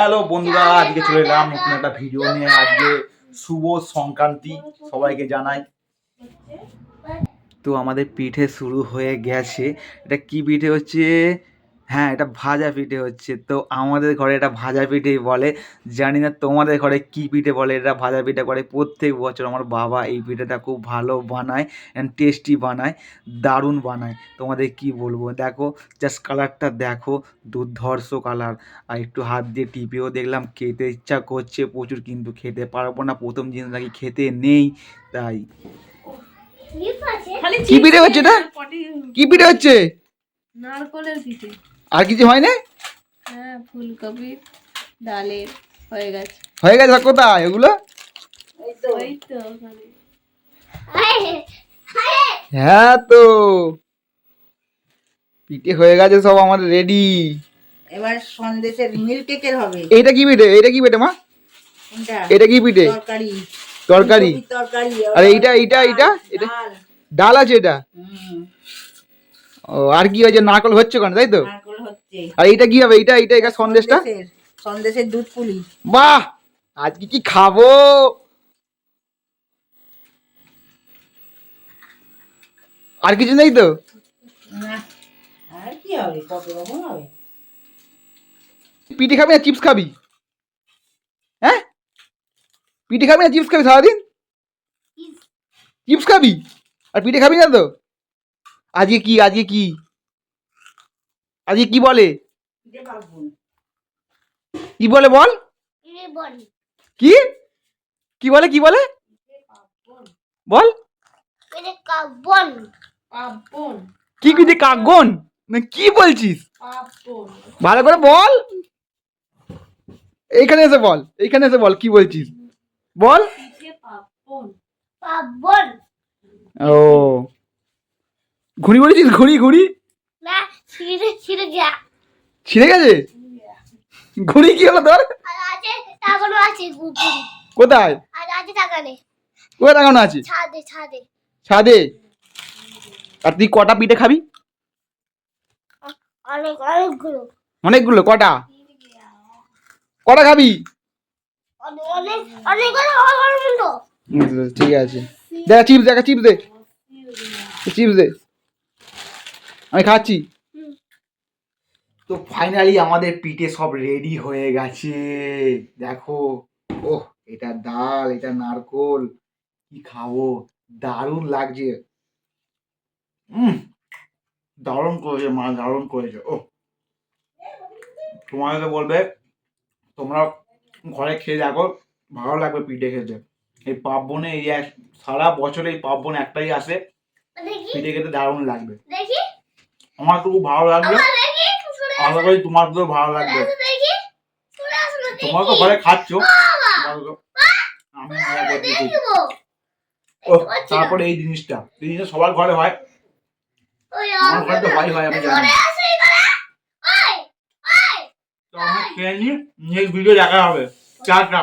Hello বন্ধুরা, আজকে চলে এলাম নতুন একটা ভিডিও নিয়ে। আজকে শুভ সংক্রান্তি, সবাইকে জানাই। তো আমাদের পিঠে শুরু হয়ে গেছে। এটা কি পিঠে হচ্ছে? হ্যাঁ এটা ভাজা পিঠে হচ্ছে। তো আমাদের ঘরে এটা ভাজা পিঠেই বলে। জানি না তোমাদের ঘরে কি পিঠে বলে এটা ভাজা পিঠে করে। প্রত্যেক বছর আমার বাবা এই পিঠেটা খুব ভালো বানায় অ্যান্ড টেস্টি বানায় দারুণ বানায়। তোমাদের কি বলব? দেখো জাস্ট কালারটা দেখো দুর্ধর্ষ কালার আর একটু হাত দিয়ে টিপেও দেখলাম খেতে ইচ্ছা করছে প্রচুর কিন্তু খেতে পারব না। প্রথম জিনিস নাকি খেতে নেই তাই। কি পিঠে হচ্ছে এটা? কি পিঠে হচ্ছে? নারকলের পিঠে। আর কিছু হয় না? হ্যাঁ ফুলকপি ডালের হয়ে গেছে। হয়ে গেছে কোথায়? এগুলো? হ্যাঁ তো। পিঠে হয়ে গেছে সব আমার রেডি এবার সন্দেশের মিল্ক কেকের হবে। এইটা কি পিঠে? এটা কি পিঠে মা? এটা কি পিঠে? তরকারি। তরকারি। আর এইটা এইটা এইটা? এটা ডাল। আছে এটা? ও আর কি হয়েছে? নারকল হচ্ছে কেন তাই তো? আর এইটা কি হবে? এইটা এইটা এটা সন্দেশটা? সন্দেশের সন্দেশের দুধ পুলি। বাহ! আজকে কি খাব? আর কিছু নেই তো? আর কি হবে? কত রকম হবে? পিঠে খাবি না চিপস খাবি? হ্যাঁ? পিঠে খাবি না চিপস খাবি সারাদিন? চিপস খাবি? আর পিঠে খাবি না তো? আজকে কি আজকে কি? আজকে কি বলে? কি বলে বল? কি? কি বলে কি বলে? বল। কি পিঠে কাকগন না কি বলছিস? ভালো করে বল। এইখানে এসে বল, এইখানে এসে বল, কি বলছিস? বল। ও। ঘুড়ি বলেছিস ঘুড়ি ঘুড়ি? ছিঁড়ে গেছে? ঘুড়ি কি হলো তোর? কোথায়? কোথায় লাগানো আছে? ছাদে ছাদে ছাদে আর তুই কটা পিঠে খাবি? অনেক অনেকগুলো অনেকগুলো কটা? কটা খাবি? ঠিক আছে। দেখা চিপস দেখা চিপস দে। চিপস দে। আমি খাচ্ছি। তো ফাইনালি আমাদের পিঠে সব রেডি হয়ে গেছে। দেখো ওহ এটা ডাল এটা নারকোল কি খাব? দারুণ লাগছে। দারুণ করেছে মা দারুণ করেছে। ও তোমাকে বলবে তোমরা ঘরে খেয়ে দেখো ভালো লাগবে পিঠে খেতে। এই পার্বণে এই সারা বছরে এই পার্বণ একটাই আসে। পিঠে খেতে দারুণ লাগবে। আমার তো খুব ভালো লাগবে আশা করি তোমার তো ভালো লাগবে। তোমার তো ঘরে খাচ্ছ। ও তারপরে এই জিনিসটা। এই জিনিসটা সবার ঘরে হয়। আমার ঘরে তো হয় হয় আমি জানি। তো আমি খেয়ে নিই নেক্সট ভিডিও দেখা হবে। টাটা।